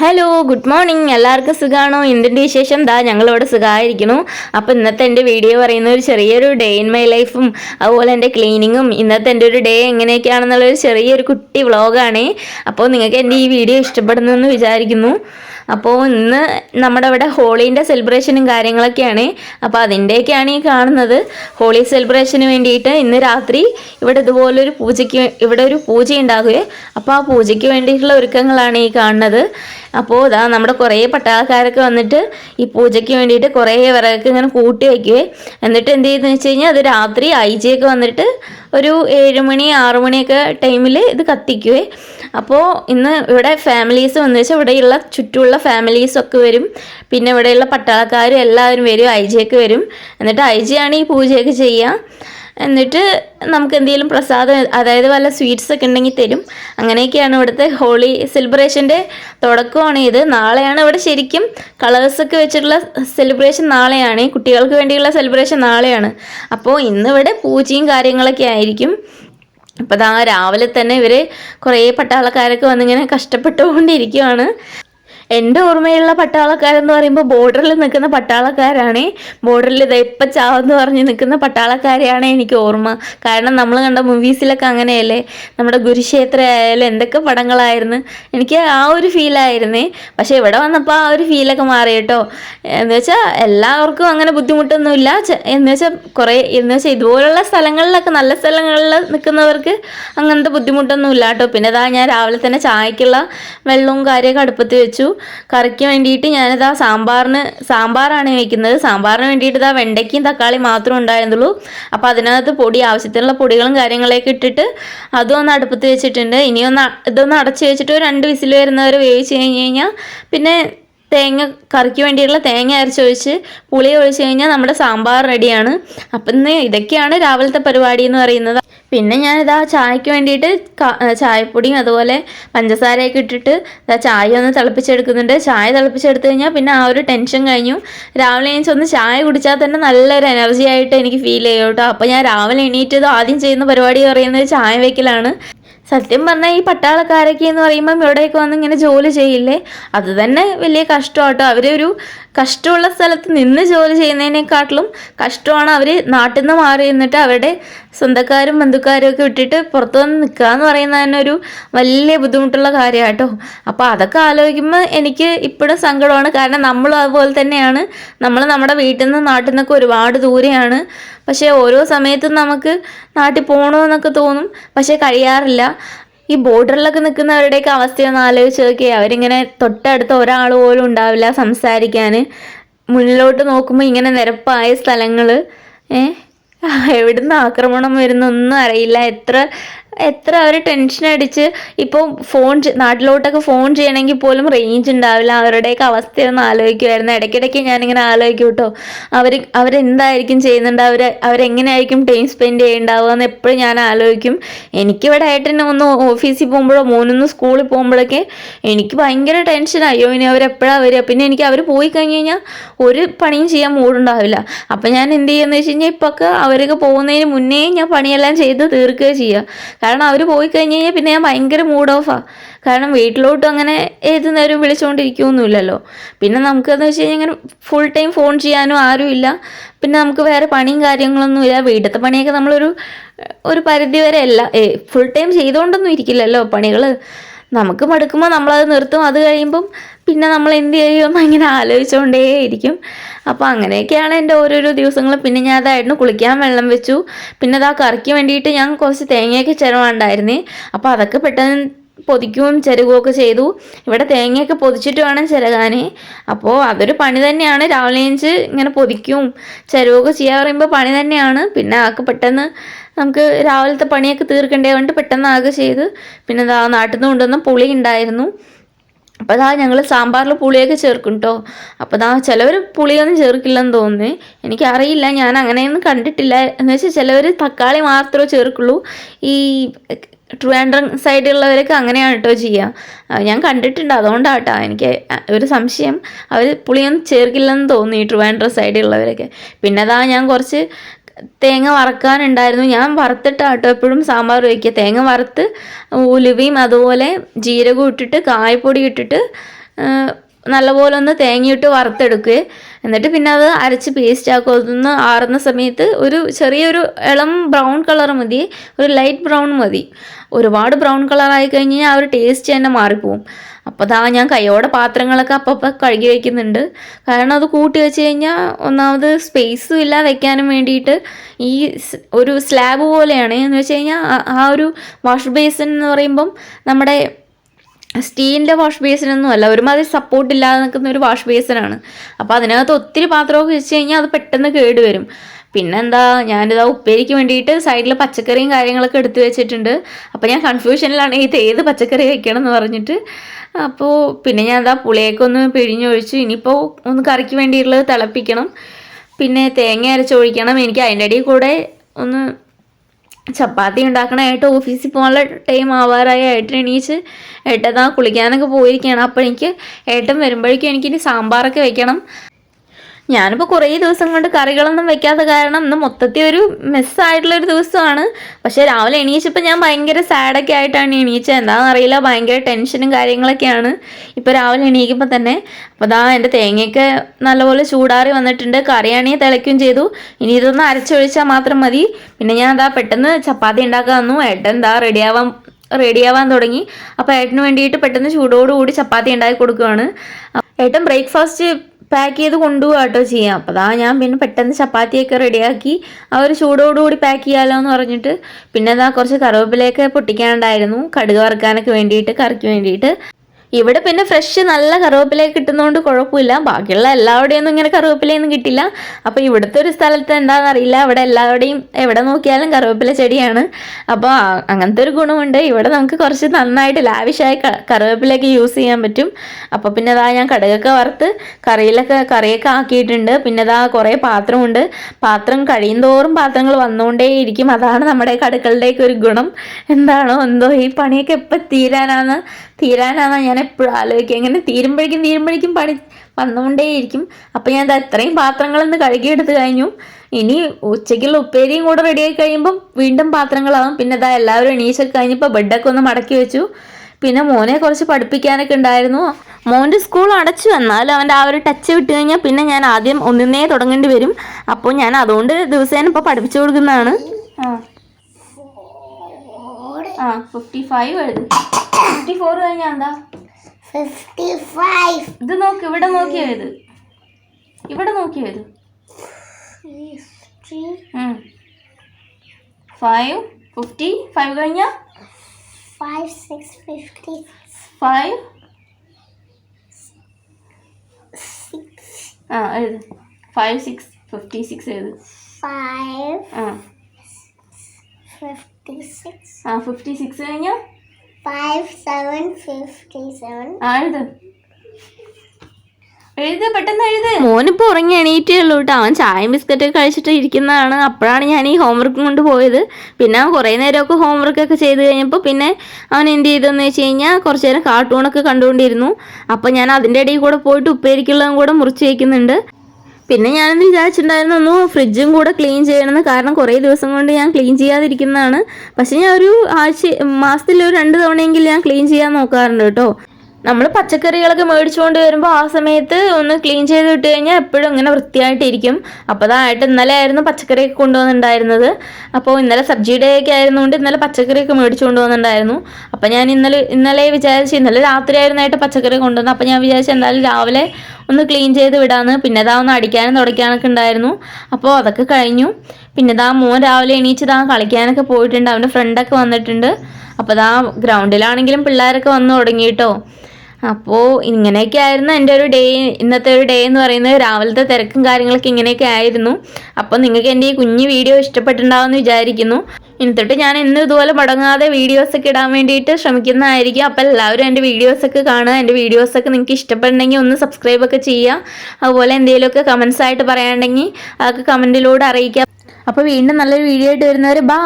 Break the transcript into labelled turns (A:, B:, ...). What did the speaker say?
A: Hello good morning എല്ലാവർക്കും സുഖമാണോ എന്തിന്റെ വിശേഷം? ദാ ഞങ്ങളിവിടെ സുഖമായിരിക്കുന്നു. അപ്പോൾ ഇന്നത്തെ എന്റെ വീഡിയോ പറയുന്ന ഒരു ചെറിയൊരു ഡേ ഇൻ മൈ ലൈഫും അതുപോലെ എന്റെ ക്ലീനിങ്ങും ഇന്നത്തെ എന്റെ ഒരു ഡേ എങ്ങനെയൊക്കെയാണെന്നുള്ളൊരു ചെറിയൊരു കുട്ടി വ്ളോഗാണേ അപ്പോൾ നിങ്ങൾക്ക് എന്റെ ഈ വീഡിയോ ഇഷ്ടപ്പെടുന്നെന്ന് വിചാരിക്കുന്നു. അപ്പോൾ ഇന്ന് നമ്മുടെ ഇവിടെ ഹോളീന്റെ സെലിബ്രേഷനും കാര്യങ്ങളൊക്കെയാണ്. അപ്പോൾ അതിന്റെയൊക്കെയാണ് ഈ കാണുന്നത്. ഹോളി സെലിബ്രേഷന് വേണ്ടിയിട്ട് ഇന്ന് രാത്രി ഇവിടെ ഇതുപോലൊരു പൂജയ്ക്ക് ഇവിടെ ഒരു പൂജ ഉണ്ടാകുകയെ അപ്പോൾ ആ പൂജയ്ക്ക് വേണ്ടിയിട്ടുള്ള ഒരുക്കങ്ങളാണ് ഈ കാണുന്നത്. അപ്പോൾ ഇതാ നമ്മുടെ കുറേ പട്ടാളക്കാരൊക്കെ വന്നിട്ട് ഈ പൂജയ്ക്ക് വേണ്ടിയിട്ട് കുറേ വിറകൊക്കെ ഇങ്ങനെ കൂട്ടി വയ്ക്കുകയെ. എന്നിട്ട് എന്ത് ചെയ്യുന്നതെന്ന് വെച്ച് കഴിഞ്ഞാൽ അത് രാത്രി ഐജിയൊക്കെ വന്നിട്ട് ഒരു ഏഴ് മണി ആറു മണിയൊക്കെ ടൈമിൽ ഇത് കത്തിക്കുവേ. അപ്പോൾ ഇന്ന് ഇവിടെ ഫാമിലീസ് വന്നു വെച്ചാൽ ഇവിടെയുള്ള ചുറ്റുമുള്ള ഫാമിലീസൊക്കെ വരും. പിന്നെ ഇവിടെയുള്ള പട്ടാളക്കാരും എല്ലാവരും വരും ഐ ജിയൊക്കെ വരും. എന്നിട്ട് ഐ ജിയാണ് ഈ പൂജയൊക്കെ ചെയ്യുക എന്നിട്ട് നമുക്ക് എന്തെങ്കിലും പ്രസാദം അതായത് വല്ല സ്വീറ്റ്സ് ഒക്കെ ഉണ്ടെങ്കിൽ തരും. അങ്ങനെയൊക്കെയാണ് ഇവിടുത്തെ ഹോളി സെലിബ്രേഷന്റെ തുടക്കമാണ് ഇത്. നാളെയാണ് ഇവിടെ ശരിക്കും കളേഴ്സൊക്കെ വെച്ചിട്ടുള്ള സെലിബ്രേഷൻ നാളെയാണ്. കുട്ടികൾക്ക് വേണ്ടിയുള്ള സെലിബ്രേഷൻ നാളെയാണ്. അപ്പോൾ ഇന്നിവിടെ പൂജയും കാര്യങ്ങളൊക്കെ ആയിരിക്കും. അപ്പോൾ ദാ രാവിലെ തന്നെ ഇവർ കുറേ പട്ടാളക്കാരൊക്കെ വന്നിങ്ങനെ കഷ്ടപ്പെട്ടുകൊണ്ടിരിക്കുകയാണ് എന്റെ ഓർമ്മയുള്ള പട്ടാളക്കാരെന്ന് പറയുമ്പോൾ ബോർഡറിൽ നിൽക്കുന്ന പട്ടാളക്കാരാണ്. ബോർഡറിൽ ഇതാ ഇപ്പം ചാവെന്ന് പറഞ്ഞ് നിൽക്കുന്ന പട്ടാളക്കാരെയാണ് എനിക്ക് ഓർമ്മ. കാരണം നമ്മൾ കണ്ട മൂവീസിലൊക്കെ അങ്ങനെയല്ലേ? നമ്മുടെ ഗുരുക്ഷേത്ര ആയാലും എന്തൊക്കെ പടങ്ങളായിരുന്നു. എനിക്ക് ആ ഒരു ഫീലായിരുന്നേ പക്ഷേ ഇവിടെ വന്നപ്പോൾ ആ ഒരു ഫീലൊക്കെ മാറി കേട്ടോ. എന്ന് വെച്ചാൽ എല്ലാവർക്കും അങ്ങനെ ബുദ്ധിമുട്ടൊന്നുമില്ല. എന്ന് വെച്ചാൽ കുറേ എന്ന് വെച്ചാൽ ഇതുപോലുള്ള സ്ഥലങ്ങളിലൊക്കെ നല്ല സ്ഥലങ്ങളിൽ നിൽക്കുന്നവർക്ക് അങ്ങനത്തെ ബുദ്ധിമുട്ടൊന്നുമില്ല കേട്ടോ. പിന്നെ ഇതാ ഞാൻ രാവിലെ തന്നെ ചായക്കുള്ള വെള്ളവും കാര്യമൊക്കെ അടുപ്പത്ത് വെച്ചു. കറിക്ക് വേണ്ടിയിട്ട് ഞാനിതാ സാമ്പാറിന് സാമ്പാറാണ് വയ്ക്കുന്നത് സാമ്പാറിന് വേണ്ടിയിട്ട് ഇതാ വെണ്ടയ്ക്കയും തക്കാളി മാത്രം ഉണ്ടായിരുന്നുള്ളൂ. അപ്പോൾ അതിനകത്ത് പൊടി ആവശ്യത്തിനുള്ള പൊടികളും കാര്യങ്ങളൊക്കെ ഇട്ടിട്ട് അതും ഒന്ന് അടുപ്പത്ത് വെച്ചിട്ടുണ്ട്. ഇനി ഒന്ന് അ- ഇതൊന്ന് അടച്ച് വെച്ചിട്ട് രണ്ട് വിസിൽ വരുന്നവരെ വേവിച്ച് കഴിഞ്ഞ് കഴിഞ്ഞാൽ പിന്നെ തേങ്ങ കറിക്ക് വേണ്ടിയിട്ടുള്ള തേങ്ങ അരച്ചൊഴിച്ച് പുളി ഒഴിച്ച് കഴിഞ്ഞാൽ നമ്മുടെ സാമ്പാർ റെഡിയാണ് അപ്പം ഇന്ന് ഇതൊക്കെയാണ് രാവിലത്തെ പരിപാടി എന്ന് പറയുന്നത്. പിന്നെ ഞാൻ ഇതാ ചായക്ക് വേണ്ടിയിട്ട് ചായപ്പൊടിയും അതുപോലെ പഞ്ചസാരയൊക്കെ ഇട്ടിട്ട് ഇതാ ചായ ഒന്ന് തിളപ്പിച്ചെടുക്കുന്നുണ്ട്. ചായ തിളപ്പിച്ചെടുത്ത് കഴിഞ്ഞാൽ പിന്നെ ആ ഒരു ടെൻഷൻ കഴിഞ്ഞു. രാവിലെ എണീച്ച് ഒന്ന് ചായ കുടിച്ചാൽ തന്നെ നല്ലൊരു എനർജി ആയിട്ട് എനിക്ക് ഫീൽ ചെയ്യും കേട്ടോ. അപ്പോൾ ഞാൻ രാവിലെ എണീറ്റ് ആദ്യം ചെയ്യുന്ന പരിപാടി പറയുന്നത് ചായ വയ്ക്കലാണ് സത്യം പറഞ്ഞാൽ ഈ പട്ടാളക്കാരൊക്കെ എന്ന് പറയുമ്പം ഇവിടെയൊക്കെ വന്ന് ഇങ്ങനെ ജോലി ചെയ്യില്ലേ? അത് തന്നെ വലിയ കഷ്ടമാട്ടോ അവരൊരു കഷ്ടമുള്ള സ്ഥലത്ത് നിന്ന് ജോലി ചെയ്യുന്നതിനെക്കാട്ടിലും കഷ്ടമാണ് അവർ നാട്ടിൽ നിന്ന് മാറി നിന്നിട്ട് അവരുടെ സ്വന്തക്കാരും ബന്ധുക്കാരും ഒക്കെ വിട്ടിട്ട് പുറത്തു വന്ന് നിൽക്കുക എന്ന് പറയുന്നത് തന്നെ ഒരു വലിയ ബുദ്ധിമുട്ടുള്ള കാര്യമാണ് കേട്ടോ അപ്പോൾ അതൊക്കെ ആലോചിക്കുമ്പോൾ എനിക്ക് ഇപ്പോഴും സങ്കടമാണ്. കാരണം നമ്മൾ അതുപോലെ തന്നെയാണ്. നമ്മൾ നമ്മുടെ വീട്ടിൽ നിന്ന് നാട്ടിൽ നിന്നൊക്കെ ഒരുപാട് ദൂരെയാണ്. പക്ഷേ ഓരോ സമയത്തും നമുക്ക് നാട്ടിൽ പോകണമെന്നൊക്കെ തോന്നും. പക്ഷേ കഴിയാറില്ല. ഈ ബോർഡറിലൊക്കെ നിൽക്കുന്നവരുടെയൊക്കെ അവസ്ഥയൊന്ന് ആലോചിച്ച് നോക്കിയേ. അവരിങ്ങനെ തൊട്ടടുത്ത് ഒരാൾ പോലും ഉണ്ടാവില്ല സംസാരിക്കാൻ മുന്നിലോട്ട് നോക്കുമ്പോൾ ഇങ്ങനെ നിരപ്പായ സ്ഥലങ്ങൾ ഏ? എവിടുന്ന് ആക്രമണം വരുന്നൊന്നും അറിയില്ല. എത്ര എത്ര അവർ ടെൻഷൻ അടിച്ച് ഇപ്പോൾ ഫോൺ നാട്ടിലോട്ടൊക്കെ ഫോൺ ചെയ്യണമെങ്കിൽ പോലും റേഞ്ച് ഉണ്ടാവില്ല. അവരുടെയൊക്കെ അവസ്ഥയൊന്ന് ആലോചിക്കുമായിരുന്നു ഇടയ്ക്കിടയ്ക്ക് ഞാനിങ്ങനെ ആലോചിക്കും കേട്ടോ. അവർ അവരെന്തായിരിക്കും ചെയ്യുന്നുണ്ട്? അവർ അവരെങ്ങനെയായിരിക്കും ടൈം സ്പെൻഡ് ചെയ്യുന്നുണ്ടാവുക എന്ന് എപ്പോഴും ഞാൻ ആലോചിക്കും. എനിക്കിവിടെ ഏട്ടനെ ഒന്ന് ഓഫീസിൽ പോകുമ്പോഴോ മോനൊന്ന് സ്കൂളിൽ പോകുമ്പോഴൊക്കെ എനിക്ക് ഭയങ്കര ടെൻഷൻ അയ്യോ ഇനി അവരെപ്പോഴാണ് വരിക? പിന്നെ എനിക്ക് അവർ പോയി കഴിഞ്ഞ് കഴിഞ്ഞാൽ ഒരു പണിയും ചെയ്യാൻ മൂടുണ്ടാവില്ല അപ്പം ഞാൻ എന്ത് ചെയ്യുമെന്ന് വെച്ച് കഴിഞ്ഞാൽ ഇപ്പൊക്കെ അവരൊക്കെ പോകുന്നതിന് മുന്നേ ഞാൻ പണിയെല്ലാം ചെയ്ത് തീർക്കുക ചെയ്യുക. കാരണം അവർ പോയി കഴിഞ്ഞ് കഴിഞ്ഞാൽ പിന്നെ ഞാൻ ഭയങ്കര മൂഡ് ഓഫാണ് കാരണം വീട്ടിലോട്ട് അങ്ങനെ ഏത് നേരവും വിളിച്ചുകൊണ്ടിരിക്കുമൊന്നുമില്ലല്ലോ പിന്നെ നമുക്കെന്ന് വെച്ച് കഴിഞ്ഞാൽ ഇങ്ങനെ ഫുൾ ടൈം ഫോൺ ചെയ്യാനും ആരുമില്ല പിന്നെ നമുക്ക് വേറെ പണിയും കാര്യങ്ങളൊന്നും ഇല്ല. വീട്ടിലത്തെ പണിയൊക്കെ നമ്മളൊരു ഒരു പരിധി വരെ അല്ല. ഫുൾ ടൈം ചെയ്തുകൊണ്ടൊന്നും ഇരിക്കില്ലല്ലോ പണികൾ നമുക്ക് മടുക്കുമ്പോൾ നമ്മളത് നിർത്തും. അത് കഴിയുമ്പം പിന്നെ നമ്മൾ എന്ത് ചെയ്യുമെന്ന് ഇങ്ങനെ ആലോചിച്ചുകൊണ്ടേ ഇരിക്കും അപ്പോൾ അങ്ങനെയൊക്കെയാണ് എന്റെ ഓരോരോ ദിവസങ്ങൾ. പിന്നെ ഞാൻ അതായിരുന്നു കുളിക്കാൻ വെള്ളം വെച്ചു. പിന്നെ അതാ കറിക്ക് വേണ്ടിയിട്ട് ഞാൻ കുറച്ച് തേങ്ങയൊക്കെ ചിരവാണ്ടായിരുന്നേ. അപ്പോൾ അതൊക്കെ പെട്ടെന്ന് പൊതിക്കുകയും ചിരകുകയൊക്കെ ചെയ്തു. ഇവിടെ തേങ്ങയൊക്കെ പൊതിച്ചിട്ട് വേണം ചിരകാൻ. അപ്പോൾ അതൊരു പണി തന്നെയാണ്. രാവിലെ എഞ്ച് ഇങ്ങനെ പൊതിക്കും ചിരവുകയൊക്കെ ചെയ്യാൻ പറയുമ്പോൾ പണി തന്നെയാണ്. പിന്നെ ആൾക്ക് പെട്ടെന്ന് നമുക്ക് രാവിലത്തെ പണിയൊക്കെ തീർക്കേണ്ടത് കൊണ്ട് പെട്ടെന്ന് ആകെ ചെയ്ത്. പിന്നെ നാട്ടിൽ നിന്ന് കൊണ്ടുവന്ന പുളി ഉണ്ടായിരുന്നു. അപ്പോൾ അതാ ഞങ്ങൾ സാമ്പാറിൽ പുളിയൊക്കെ ചേർക്കും കേട്ടോ അപ്പോൾ അതാ ചിലവർ പുളിയൊന്നും ചേർക്കില്ലെന്ന് തോന്നുന്നു. എനിക്കറിയില്ല ഞാൻ അങ്ങനെയൊന്നും കണ്ടിട്ടില്ല. എന്ന് വെച്ചാൽ ചിലവർ തക്കാളി മാത്രമേ ചേർക്കുള്ളൂ. ഈ ട്രിവാൻഡ്രം സൈഡിലുള്ളവരൊക്കെ അങ്ങനെയാണ് കേട്ടോ ചെയ്യുക ഞാൻ കണ്ടിട്ടുണ്ട്. അതുകൊണ്ടാണ് കേട്ടോ എനിക്ക് ഒരു സംശയം. അവർ പുളിയൊന്നും ചേർക്കില്ലെന്ന് തോന്നി ട്രിവാൻഡ്രം സൈഡിലുള്ളവരൊക്കെ. പിന്നെ അതാ ഞാൻ കുറച്ച് തേങ്ങ വറക്കാനുണ്ടായിരുന്നു. ഞാൻ വറുത്തിട്ടാട്ടോ എപ്പോഴും സാമ്പാർ വയ്ക്കുക തേങ്ങ വറുത്ത് ഉലുവയും അതുപോലെ ജീരകവും ഇട്ടിട്ട് കായപ്പൊടി ഇട്ടിട്ട് നല്ലപോലെ ഒന്ന് തേങ്ങയിട്ട് വറുത്തെടുക്കുക എന്നിട്ട് പിന്നെ അത് അരച്ച് പേസ്റ്റ് ആക്കുക അതൊന്ന് ആറുന്ന സമയത്ത് ഒരു ചെറിയൊരു ഇളം ബ്രൗൺ കളർ മതി. ഒരു ലൈറ്റ് ബ്രൗൺ മതി. ഒരുപാട് ബ്രൗൺ കളറായി കഴിഞ്ഞ് കഴിഞ്ഞാൽ ആ ഒരു ടേസ്റ്റ് തന്നെ മാറിപ്പോവും. അപ്പോൾ അതാ ഞാൻ കൈയോടെ പാത്രങ്ങളൊക്കെ അപ്പപ്പോൾ കഴുകി വയ്ക്കുന്നുണ്ട് കാരണം അത് കൂട്ടി വെച്ച് കഴിഞ്ഞാൽ ഒന്നാമത് സ്പേസും ഇല്ല വെക്കാനും വേണ്ടിയിട്ട് ഈ ഒരു സ്ലാബ് പോലെയാണ്. എന്ന് വെച്ച് കഴിഞ്ഞാൽ ആ- ഒരു വാഷ് ബേസിൻ എന്ന് പറയുമ്പം നമ്മുടെ സ്റ്റീലിന്റെ വാഷ് ബേസിനൊന്നും അല്ല. ഒരുമാതിരി സപ്പോർട്ട് ഇല്ലാതെ നിൽക്കുന്ന ഒരു വാഷ് ബേസിനാണ് അപ്പോൾ അതിനകത്ത് ഒത്തിരി പാത്രമൊക്കെ വെച്ച് കഴിഞ്ഞാൽ അത് പെട്ടെന്ന് കേട് വരും പിന്നെന്താ ഞാനിതാ ഉപ്പേരിക്ക് വേണ്ടിയിട്ട് സൈഡിൽ പച്ചക്കറിയും കാര്യങ്ങളൊക്കെ എടുത്തു വെച്ചിട്ടുണ്ട്. അപ്പോൾ ഞാൻ കൺഫ്യൂഷനിലാണ് ഇത് ഏത് പച്ചക്കറി വയ്ക്കണം എന്ന് പറഞ്ഞിട്ട്. അപ്പോൾ പിന്നെ ഞാൻ എന്താ പുളിയൊക്കെ ഒന്ന് പിഴിഞ്ഞൊഴിച്ച് ഇനിയിപ്പോൾ ഒന്ന് കറിക്ക് വേണ്ടിയിട്ടുള്ളത് തിളപ്പിക്കണം. പിന്നെ തേങ്ങ അരച്ചൊഴിക്കണം എനിക്ക് അതിന്റെ ഇടയിൽ കൂടെ ഒന്ന് ചപ്പാത്തി ഉണ്ടാക്കണമായിട്ട് ഓഫീസിൽ പോകാനുള്ള ടൈം ആവാറായി. ഏട്ടൻ എണീച്ച് ഏട്ടൻ കുളിക്കാനൊക്കെ പോയിരിക്കുകയാണ്. അപ്പോൾ എനിക്ക് ഏട്ടൻ വരുമ്പോഴേക്കും എനിക്കിനി സാമ്പാറൊക്കെ വെക്കണം. ഞാനിപ്പോൾ കുറേ ദിവസം കൊണ്ട് കറികളൊന്നും വെക്കാത്ത കാരണം ഇന്ന് മൊത്തത്തിൽ ഒരു മെസ്സായിട്ടുള്ള ഒരു ദിവസമാണ്. പക്ഷേ രാവിലെ എണീച്ചപ്പോൾ ഞാൻ ഭയങ്കര സാഡൊക്കെ ആയിട്ടാണ് എണീച്ചത്. എന്താണെന്ന് അറിയില്ല ഭയങ്കര ടെൻഷനും കാര്യങ്ങളൊക്കെയാണ്. ഇപ്പോൾ രാവിലെ എണീക്കുമ്പോൾ തന്നെ അപ്പോൾ ദാ എന്റെ തേങ്ങയൊക്കെ നല്ലപോലെ ചൂടാറി വന്നിട്ടുണ്ട്. കറിയാണെങ്കിൽ തിളയ്ക്കുകയും ചെയ്തു. ഇനി ഇതൊന്ന് അരച്ചൊഴിച്ചാൽ മാത്രം മതി. പിന്നെ ഞാൻ അതാ പെട്ടെന്ന് ചപ്പാത്തി ഉണ്ടാക്കാൻ വന്നു. ഏട്ടൻ എന്താ റെഡിയാവാൻ റെഡിയാവാൻ തുടങ്ങി. അപ്പോൾ ഏട്ടന് വേണ്ടിയിട്ട് പെട്ടെന്ന് ചൂടോടുകൂടി ചപ്പാത്തി ഉണ്ടാക്കി കൊടുക്കുകയാണ് ഏട്ടൻ ബ്രേക്ക്ഫാസ്റ്റ് പാക്ക് ചെയ്ത് കൊണ്ടുപോകാം കേട്ടോ ചെയ്യാം. അപ്പോൾ അതാ ഞാൻ പിന്നെ പെട്ടെന്ന് ചപ്പാത്തിയൊക്കെ റെഡിയാക്കി ആ ഒരു ചൂടോടുകൂടി പാക്ക് ചെയ്യാമല്ലോ എന്ന് പറഞ്ഞിട്ട്. പിന്നെ അതാ കുറച്ച് കറിവേപ്പിലയൊക്കെ പൊട്ടിക്കാനുണ്ടായിരുന്നു. കടുക് വറുക്കാനൊക്കെ വേണ്ടിയിട്ട് കറിക്ക് വേണ്ടിയിട്ട്. ഇവിടെ പിന്നെ ഫ്രഷ് നല്ല കറുവപ്പില കിട്ടുന്നതുകൊണ്ട് കുഴപ്പമില്ല. ബാക്കിയുള്ള എല്ലാവരുടെയൊന്നും ഇങ്ങനെ കറിവേപ്പിലയൊന്നും കിട്ടില്ല. അപ്പോൾ ഇവിടുത്തെ ഒരു സ്ഥലത്ത് എന്താണെന്ന് അറിയില്ല. അവിടെ എല്ലാവരുടെയും എവിടെ നോക്കിയാലും കറിവേപ്പില ചെടിയാണ്. അപ്പോൾ അങ്ങനത്തെ ഒരു ഗുണമുണ്ട്. ഇവിടെ നമുക്ക് കുറച്ച് നന്നായിട്ട് ലാവിഷായി കറിവേപ്പിലയൊക്കെ യൂസ് ചെയ്യാൻ പറ്റും. അപ്പോൾ പിന്നെ അതാ ഞാൻ കടുകൊക്കെ വറുത്ത് കറിയിലൊക്കെ കറിയൊക്കെ ആക്കിയിട്ടുണ്ട്. പിന്നെ അതാ കുറേ പാത്രമുണ്ട്. പാത്രം കഴിയും തോറും പാത്രങ്ങൾ വന്നുകൊണ്ടേയിരിക്കും അതാണ് നമ്മുടെ കടുക്കളുടെയൊക്കെ ഒരു ഗുണം. എന്താണോ എന്തോ ഈ പണിയൊക്കെ എപ്പോൾ തീരാനാന്ന് തീരാനാന്നാ ഞാൻ എപ്പോഴും ആലോചിക്കുക. ഇങ്ങനെ തീരുമ്പോഴേക്കും തീരുമ്പോഴേക്കും പണി വന്നുകൊണ്ടേയിരിക്കും. അപ്പം ഞാൻ ദാ ഇത്രയും പാത്രങ്ങളൊന്ന് കഴുകിയെടുത്ത് കഴിഞ്ഞു. ഇനി ഉച്ചയ്ക്കുള്ള ഉപ്പേരിയും കൂടെ റെഡിയായി കഴിയുമ്പം വീണ്ടും പാത്രങ്ങളാവും. പിന്നെ ഇതാ എല്ലാവരും എണീച്ചൊക്കെ കഴിഞ്ഞപ്പോൾ ബെഡൊക്കെ ഒന്ന് മടക്കി വെച്ചു. പിന്നെ മോനെ കുറച്ച് പഠിപ്പിക്കാനൊക്കെ ഉണ്ടായിരുന്നു. മോന്റെ സ്കൂൾ അടച്ചു എന്നാലും അവന്റെ ആ ഒരു ടച്ച് വിട്ട് കഴിഞ്ഞാൽ പിന്നെ ഞാൻ ആദ്യം ഒന്നിന്നേ തുടങ്ങേണ്ടി വരും. അപ്പോൾ ഞാൻ അതുകൊണ്ട് ദിവസേന ഇപ്പോൾ പഠിപ്പിച്ചു കൊടുക്കുന്നതാണ്. ആ. ആ ഫിഫ്റ്റി ഫൈവ് എഴുതി. ഫിഫ്റ്റി ഫോർ കഴിഞ്ഞാ എന്താ?
B: ഫിഫ്റ്റി ഫൈവ്
A: ഇത് നോക്ക് ഇവിടെ നോക്കിയോ ഇത്. ഇവിടെ നോക്കിയോ ഇത്. ഫൈവ് ഫിഫ്റ്റി ഫൈവ് കഴിഞ്ഞാൽ
B: ഫൈവ് സിക്സ് ഫിഫ്റ്റി
A: ഫൈവ് ആ എഴുത് ഫൈവ് സിക്സ് ഫിഫ്റ്റി സിക്സ് എഴുത്
B: ഫൈവ്
A: ആ.
B: Fifty-six.
A: ആ ഫിഫ്റ്റി സിക്സ് കഴിഞ്ഞാൽ മോനിപ്പോ ഉറങ്ങി എണീറ്റേ ഉള്ളൂ കേട്ടോ. അവൻ ചായയും ബിസ്ക്കറ്റൊക്കെ കഴിച്ചിട്ട് ഇരിക്കുന്നതാണ്. അപ്പോഴാണ് ഞാൻ ഈ ഹോംവർക്കും കൊണ്ട് പോയത്. പിന്നെ അവൻ കുറേ നേരമൊക്കെ ഹോംവർക്ക് ഒക്കെ ചെയ്ത് കഴിഞ്ഞപ്പോൾ പിന്നെ അവൻ എന്ത് ചെയ്തെന്ന് വെച്ച് കഴിഞ്ഞാൽ കുറച്ച് നേരം കാർട്ടൂണൊക്കെ കണ്ടുകൊണ്ടിരുന്നു. അപ്പോൾ ഞാൻ അതിന്റെ ഇടയിൽ കൂടെ പോയിട്ട് ഉപ്പേരിക്കുള്ളതും കൂടെ മുറിച്ച് വയ്ക്കുന്നുണ്ട് പിന്നെ ഞാനൊന്ന് വിചാരിച്ചിട്ടുണ്ടായിരുന്നു ഫ്രിഡ്ജും കൂടെ ക്ലീൻ ചെയ്യണമെന്ന്. കാരണം കുറേ ദിവസം കൊണ്ട് ഞാൻ ക്ലീൻ ചെയ്യാതിരിക്കുന്നതാണ്. പക്ഷേ ഞാൻ ഒരു ആഴ്ച മാസത്തിൽ ഒരു രണ്ട് തവണയെങ്കിലും ഞാൻ ക്ലീൻ ചെയ്യാൻ നോക്കാറുണ്ട് കേട്ടോ. നമ്മൾ പച്ചക്കറികളൊക്കെ മേടിച്ചുകൊണ്ട് വരുമ്പോൾ ആ സമയത്ത് ഒന്ന് ക്ലീൻ ചെയ്ത് ഇട്ട് കഴിഞ്ഞാൽ എപ്പോഴും ഇങ്ങനെ വൃത്തിയായിട്ടിരിക്കും. അപ്പോൾ അതായിട്ട് ഇന്നലെ ആയിരുന്നു പച്ചക്കറിയൊക്കെ കൊണ്ടുവന്നിട്ടുണ്ടായിരുന്നത്. അപ്പോൾ ഇന്നലെ സബ്ജി ഡേ ഒക്കെ ആയിരുന്നുകൊണ്ട് ഇന്നലെ പച്ചക്കറിയൊക്കെ മേടിച്ചു കൊണ്ടുവന്നിട്ടുണ്ടായിരുന്നു അപ്പോൾ ഞാൻ ഇന്നലെ ഇന്നലെ വിചാരിച്ച് ഇന്നലെ രാത്രി ആയിരുന്നായിട്ട് പച്ചക്കറി കൊണ്ടുവന്നു അപ്പോൾ ഞാൻ വിചാരിച്ചു എന്തായാലും രാവിലെ ഒന്ന് ക്ലീൻ ചെയ്ത് വിടാമെന്ന് പിന്നെ ഇതാ ഒന്ന് അടിക്കാനും തുടയ്ക്കാനൊക്കെ ഉണ്ടായിരുന്നു. അപ്പോൾ അതൊക്കെ കഴിഞ്ഞു. പിന്നെ ഇതാ മോൻ രാവിലെ എണീച്ച് ഇതാ കളിക്കാനൊക്കെ പോയിട്ടുണ്ട്. അവന്റെ ഫ്രണ്ടൊക്കെ വന്നിട്ടുണ്ട്. അപ്പോൾ ഇതാ ഗ്രൗണ്ടിലാണെങ്കിലും പിള്ളേരൊക്കെ വന്ന് തുടങ്ങി കേട്ടോ അപ്പോൾ ഇങ്ങനെയൊക്കെ ആയിരുന്നു എന്റെ ഒരു ഡേ ഇന്നത്തെ ഒരു ഡേ എന്ന് പറയുന്നത്. രാവിലത്തെ തിരക്കും കാര്യങ്ങളൊക്കെ ഇങ്ങനെയൊക്കെ ആയിരുന്നു. അപ്പോൾ നിങ്ങൾക്ക് എന്റെ ഈ കുഞ്ഞു വീഡിയോ ഇഷ്ടപ്പെട്ടിട്ടുണ്ടാവുമെന്ന് വിചാരിക്കുന്നു. ഇനി ഞാൻ ഇന്ന് ഇതുപോലെ മുടങ്ങാതെ വീഡിയോസൊക്കെ ഇടാൻ വേണ്ടിയിട്ട് ശ്രമിക്കുന്നതായിരിക്കും. അപ്പോൾ എല്ലാവരും എന്റെ വീഡിയോസൊക്കെ കാണുക. എന്റെ വീഡിയോസൊക്കെ നിങ്ങൾക്ക് ഇഷ്ടപ്പെടണമെങ്കിൽ ഒന്ന് സബ്സ്ക്രൈബ് ഒക്കെ ചെയ്യുക. അതുപോലെ എന്തെങ്കിലുമൊക്കെ കമൻസ് ആയിട്ട് പറയാനുണ്ടെങ്കിൽ അതൊക്കെ കമന്റിലൂടെ അറിയിക്കാം. അപ്പോൾ വീണ്ടും നല്ലൊരു വീഡിയോ ആയിട്ട് വരുന്നവർ ബാ